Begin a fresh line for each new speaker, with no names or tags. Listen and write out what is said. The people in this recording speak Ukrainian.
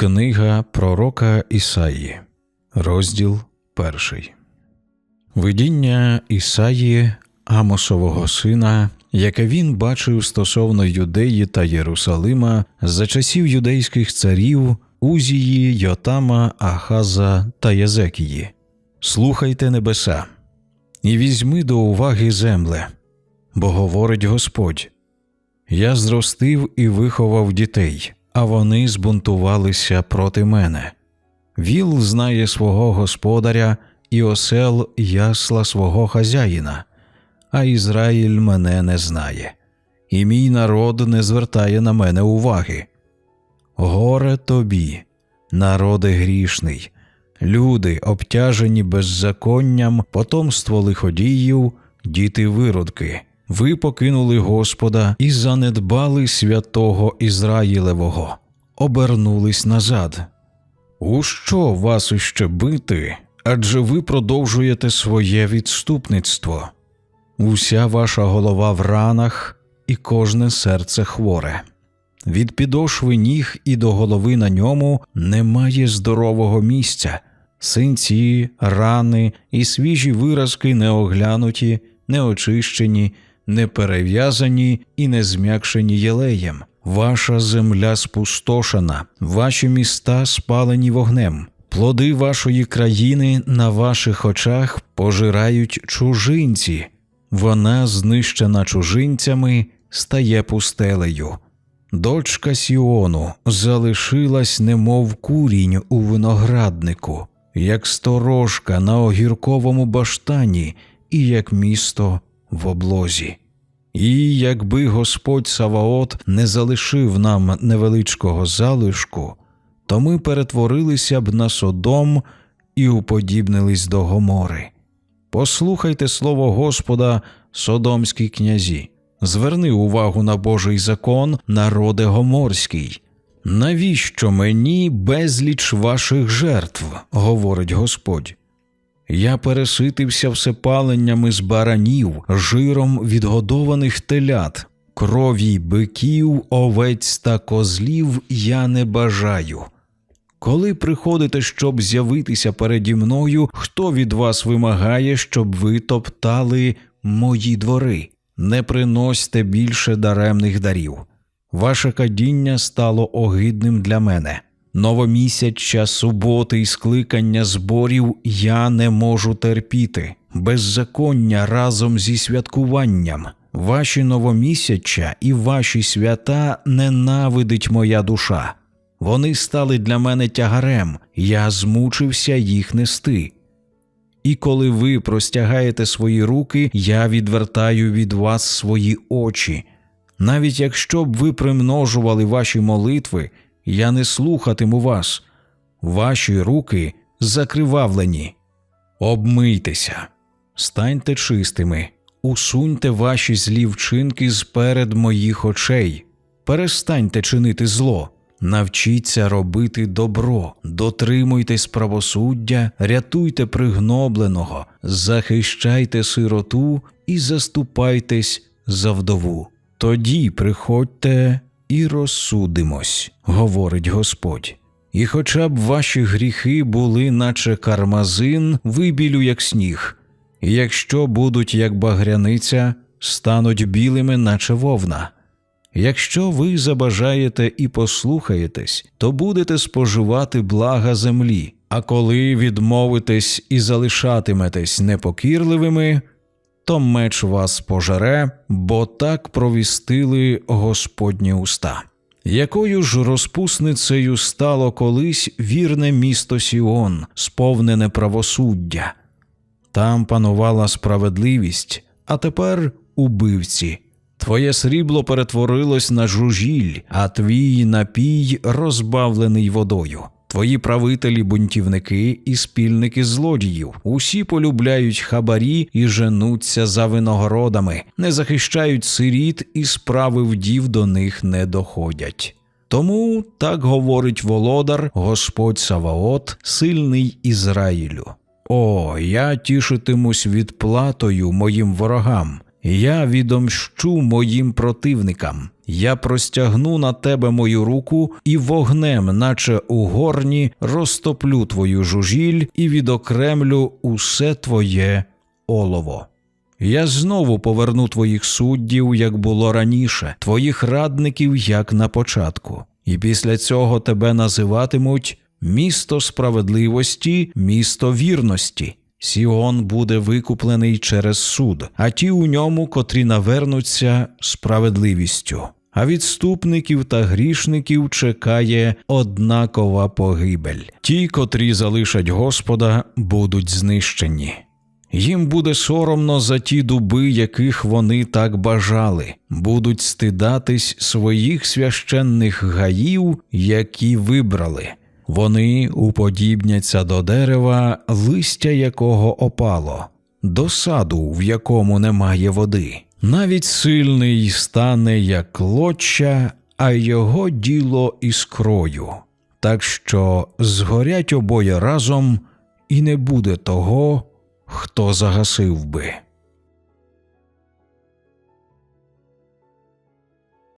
Книга пророка Ісаї, розділ перший. Видіння Ісаї, Амосового сина, яке він бачив стосовно Юдеї та Єрусалима за часів юдейських царів Узії, Йотама, Ахаза та Єзекії. Слухайте небеса, і візьми до уваги земле, бо говорить Господь. Я зростив і виховав дітей, а вони збунтувалися проти мене. Віл знає свого господаря, і осел ясла свого хазяїна, а Ізраїль мене не знає, і мій народ не звертає на мене уваги. Горе тобі, народи грішний, люди, обтяжені беззаконням, потомство лиходіїв, діти виродки. Ви покинули Господа і занедбали святого Ізраїлевого, обернулись назад. У що вас іще бити, адже ви продовжуєте своє відступництво? Уся ваша голова в ранах і кожне серце хворе. Від підошви ніг і до голови на ньому немає здорового місця, синці, рани і свіжі виразки не оглянуті, не очищені, не перев'язані і не зм'якшені єлеєм. Ваша земля спустошена, ваші міста спалені вогнем. Плоди вашої країни на ваших очах пожирають чужинці. Вона, знищена чужинцями, стає пустелею. Дочка Сіону залишилась, немов курінь у винограднику, як сторожка на огірковому баштані і як місто в облозі. І якби Господь Саваот не залишив нам невеличкого залишку, то ми перетворилися б на Содом і уподібнились до Гомори. Послухайте слово Господа, содомські князі, зверни увагу на Божий закон, народе гоморський. Навіщо мені безліч ваших жертв? говорить Господь. Я переситився всепаленнями з баранів, жиром відгодованих телят, крові биків, овець та козлів я не бажаю. Коли приходите, щоб з'явитися переді мною, хто від вас вимагає, щоб ви топтали мої двори? Не приносьте більше даремних дарів. Ваше кадіння стало огидним для мене. Новомісяча, суботи і скликання зборів я не можу терпіти, беззаконня разом зі святкуванням. Ваші новомісяча і ваші свята ненавидить моя душа. Вони стали для мене тягарем, я змучився їх нести. І коли ви простягаєте свої руки, я відвертаю від вас свої очі. Навіть якщо б ви примножували ваші молитви, я не слухатиму вас. Ваші руки закривавлені. Обмийтеся, станьте чистими, усуньте ваші злі вчинки з моїх очей, перестаньте чинити зло, навчіться робити добро, дотримуйтесь правосуддя, рятуйте пригнобленого, захищайте сироту і заступайтесь за вдову. Тоді приходьте і розсудимось, говорить Господь. І хоча б ваші гріхи були, наче кармазин, вибілю, як сніг, і якщо будуть як багряниця, стануть білими, наче вовна. Якщо ви забажаєте і послухаєтесь, то будете споживати блага землі, а коли відмовитесь і залишатиметесь непокірливими, то меч вас пожере, бо так провістили Господні уста. Якою ж розпусницею стало колись вірне місто Сіон, сповнене правосуддя? Там панувала справедливість, а тепер убивці. Твоє срібло перетворилось на жужіль, а твій напій розбавлений водою. Твої правителі бунтівники і спільники злодіїв. Усі полюбляють хабарі і женуться за виногородами, не захищають сиріт, і справи вдів до них не доходять. Тому так говорить володар, Господь Саваот, сильний Ізраїлю. О, я тішитимусь відплатою моїм ворогам. Я відомщу моїм противникам, я простягну на тебе мою руку і вогнем, наче у горні, розтоплю твою жужіль і відокремлю усе твоє олово. Я знову поверну твоїх суддів, як було раніше, твоїх радників, як на початку, і після цього тебе називатимуть місто справедливості, місто вірності. Сіон буде викуплений через суд, а ті у ньому, котрі навернуться справедливістю. А відступників та грішників чекає однакова погибель. Ті, котрі залишать Господа, будуть знищені. Їм буде соромно за ті дуби, яких вони так бажали, будуть стидатись своїх священних гаїв, які вибрали. Вони уподібняться до дерева, листя якого опало, до саду, в якому немає води. Навіть сильний стане як лоча, а його діло іскрою. Так що згорять обоє разом, і не буде того, хто загасив би.